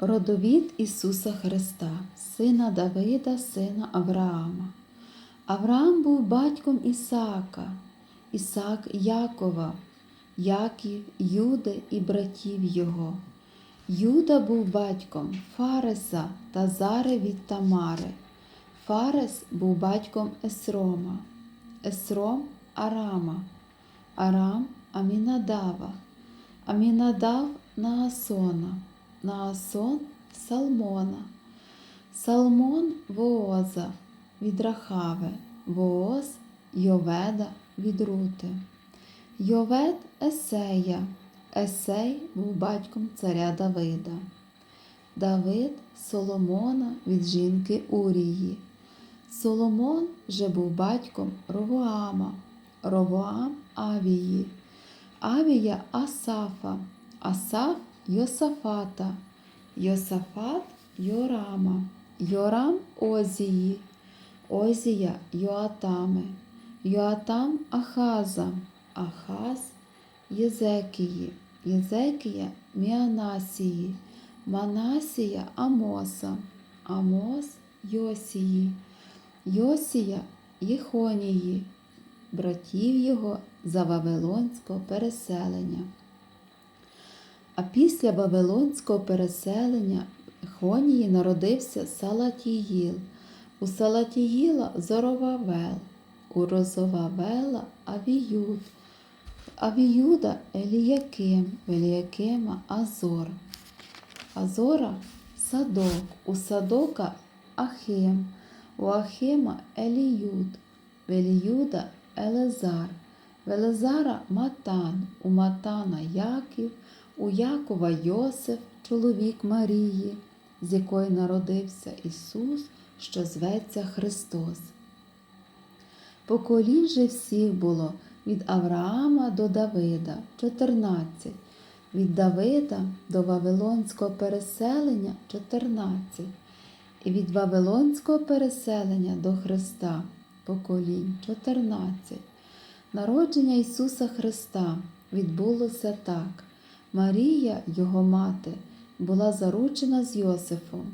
Родовід Ісуса Христа, сина Давида, сина Авраама. Авраам був батьком Ісаака, Ісаак Якова, Яків, Юди і братів його. Юда був батьком Фареса та Зари від Тамари. Фарес був батьком Есрома, Есром Арама, Арам Амінадава, Амінадав Наасона, Наасон Салмона, Салмон Вооза від Рахави, Вооз Йоведа від Рути. Йовед Есея. Есей був батьком царя Давида. Давид Соломона від жінки Урії. Соломон же був батьком Ровоама, Ровоам Авії, Авія Асафа, Асаф Йосафата, Йосафат Йорама, Йорам Озії, Озія Йоатами, Йоатам Ахаза, Ахаз Єзекії, Єзекія Міанасії, Манасія Амоса, Амос Йосії, Йосія Єхонії, братів його за Вавилонського переселення. А після Вавилонського переселення Хонії народився Салатіїл, у Салатіїла Зоровавел, у Розовавела Авіюд, Авіюда Еліяким, Еліякима Азор. Азора Садок, у Садока Ахим, у Ахима Еліюд, Еліюда Елезар, в Елезара Матан, у Матана Яків, у Якова Йосиф, чоловік Марії, з якої народився Ісус, що зветься Христос. Поколінь же всіх було від Авраама до Давида 14, від Давида до Вавилонського переселення 14, і від Вавилонського переселення до Христа поколінь 14. Народження Ісуса Христа відбулося так. Марія, його мати, була заручена з Йосифом,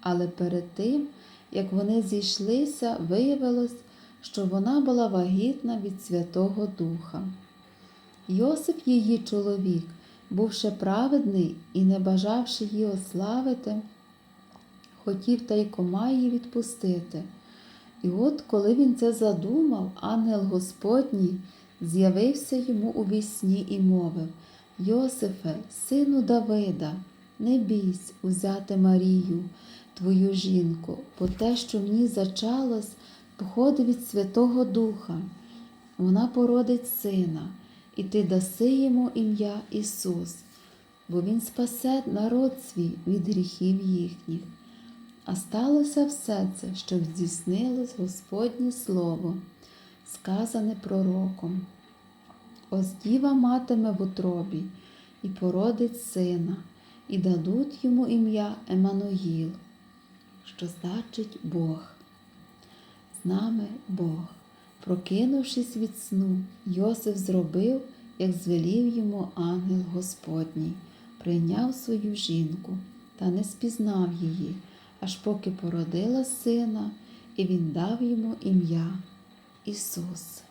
але перед тим, як вони зійшлися, виявилось, що вона була вагітна від Святого Духа. Йосип, її чоловік, бувши праведний і не бажавши її ославити, хотів тайкома її відпустити. І от, коли він це задумав, ангел Господній з'явився йому у вісні і мовив Йосифе, сину Давида, не бійсь узяти Марію, твою жінку, бо те, що в ній зачалось, походить від Святого Духа. Вона породить сина, і ти даси йому ім'я Ісус, бо Він спасе народ свій від гріхів їхніх. А сталося все це, щоб здійснилось Господнє Слово, сказане пророком. Ось діва матиме в утробі і породить сина, і дадуть йому ім'я Еммануїл, що значить Бог. З нами Бог. Прокинувшись від сну, Йосиф зробив, як звелів йому ангел Господній, прийняв свою жінку та не спізнав її, аж поки породила сина, і він дав йому ім'я Ісус.